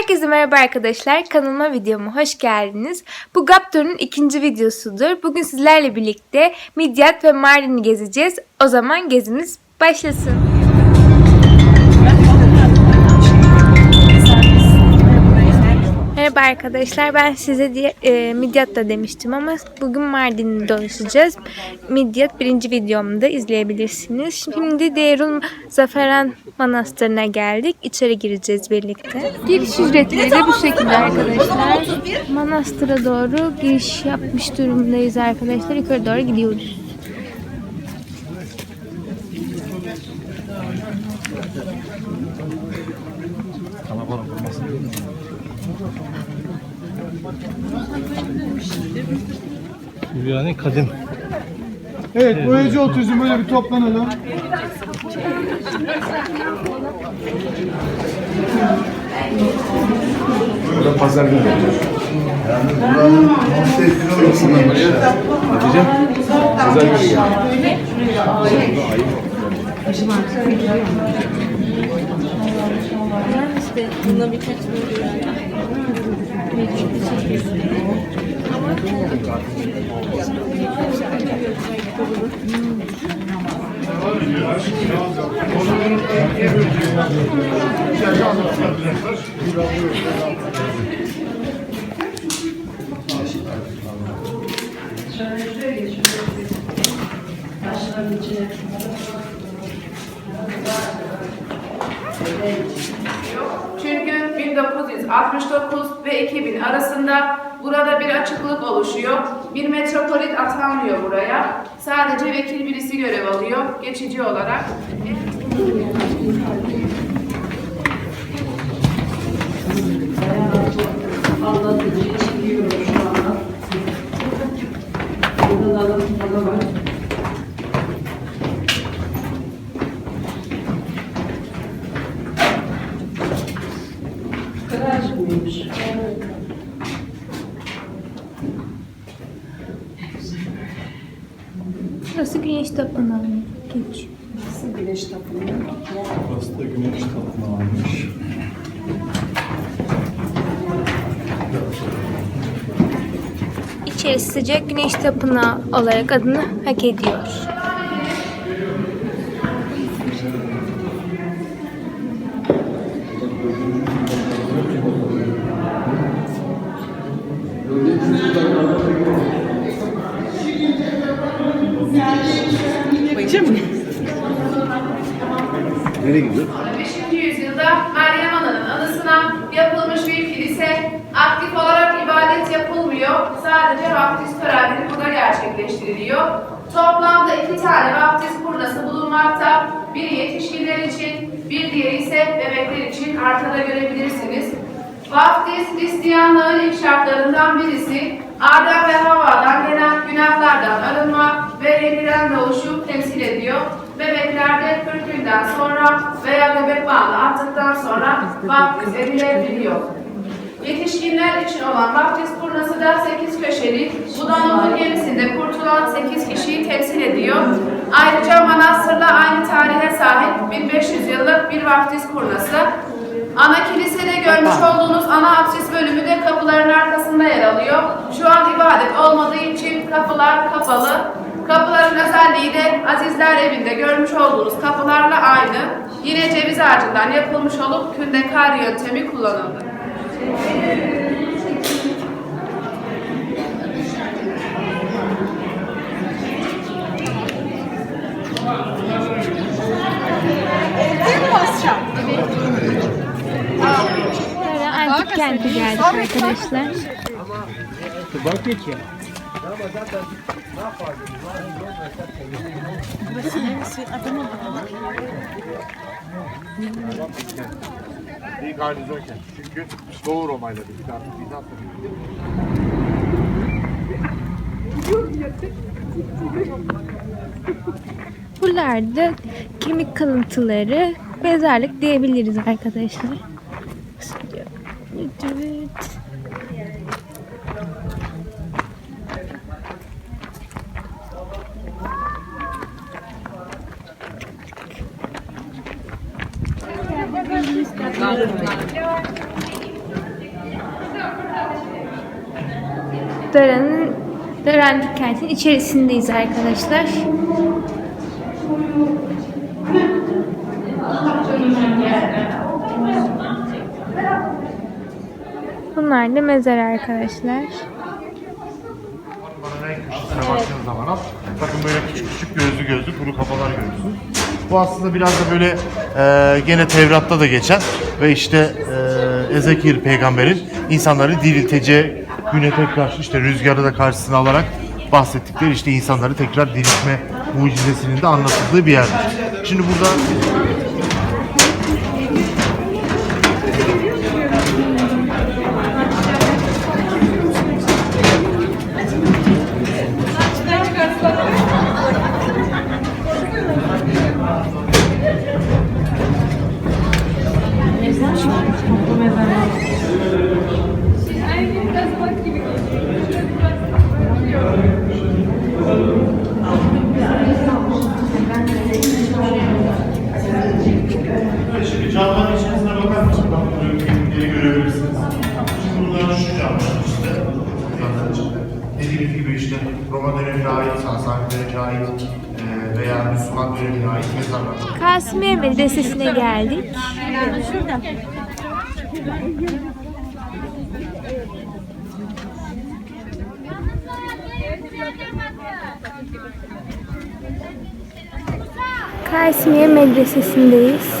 Herkese merhaba arkadaşlar. Kanalıma videoma hoş geldiniz. Bu Gaptor'un ikinci videosudur. Bugün sizlerle birlikte Midyat ve Mardin'i gezeceğiz. O zaman gezimiz başlasın. Merhaba arkadaşlar. Ben size diye e, Midyat da demiştim ama bugün Mardin'i dolaşacağız. Midyat birinci videomda izleyebilirsiniz. Şimdi Deyrun Zaferan Manastırı'na geldik. İçeri gireceğiz birlikte. Giriş ücretleri de bu şekilde arkadaşlar. Manastıra doğru giriş yapmış durumdayız arkadaşlar. Yukarı doğru gidiyoruz. Yani kadim. Evet, boyacı otuzum böyle bir toplanalım. Burada pazar günü yapıyoruz. Yani buranın monte etkiler buraya. Hatice, pazar günü gel. Çünkü 1969 ve 2000 arasında burada bir açıklık oluşuyor. Bir metropolit atanmıyor buraya. Sadece vekil birisi görev alıyor geçici olarak. Burası Güneş Tapınağı. Geç. Burası da güneş tapınağıymış. İçerisi sıcak Güneş Tapınağı olarak adını hak ediyor. Nereye gidiyor? 5. yüzyılda Meryem Ana'nın anısına yapılmış bir kilise aktif olarak ibadet yapılmıyor. Sadece vaftiz törenleri burada gerçekleştiriliyor. Toplamda iki tane vaftiz kurnası bulunmakta. Biri yetişkinler için, bir diğeri ise bebekler için arkada görebilirsiniz. Vaftiz Hristiyanlığın ilk şartlarından birisi Adem ve Havva'dan gelen günden sonra veya bebek bağını attıktan sonra vaftiz edilebiliyor. Yetişkinler için olan vaftiz kurnası da 8 köşeli, budanonun gemisinde kurtulan 8 kişiyi temsil ediyor. Ayrıca manastırla aynı tarihe sahip 1500 yıllık bir vaftiz kurnası. Ana kilisede görmüş olduğunuz ana apsis bölümü de kapıların arkasında yer alıyor. Şu an ibadet olmadığı için kapılar kapalı. Kapıların özelliği de Azizler evinde görmüş olduğunuz kapılarla aynı. Yine ceviz ağacından yapılmış olup kündekar yöntemi kullanıldı. Antik kenti geldik arkadaşlar. Bak peki. Bir garnizonken. Çünkü Doğu Roma'yla birlikte artık Bizans'la birlikte. Buralarda kemik kalıntıları, mezarlık diyebiliriz arkadaşlar. Evet. Dara'nın Dara Dikkat'in içerisindeyiz arkadaşlar. Bunlar da mezar arkadaşlar. Bakın böyle küçük küçük gözlü gözlü kuru kafalar görüyorsunuz. Bu aslında biraz da böyle e, gene Tevrat'ta da geçen ve işte e, Ezekir peygamberin insanları dirilteceği güne tekrar işte rüzgarı da karşısına alarak bahsettikleri işte insanları tekrar diriltme mucizesinin de anlatıldığı bir yerdir. Şimdi burada Roma dönemine ait, Sasani dönemine ait e, veya Müslüman dönemine ait mezarlar. Kasimiye Medresesi'ne geldik. Kasimiye Medresesi'ndeyiz.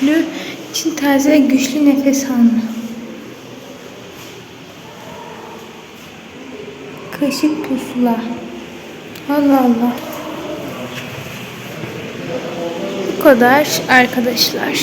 Güçlü, için taze güçlü nefes alma. Kaşık pusula. Allah Allah. Bu kadar arkadaşlar.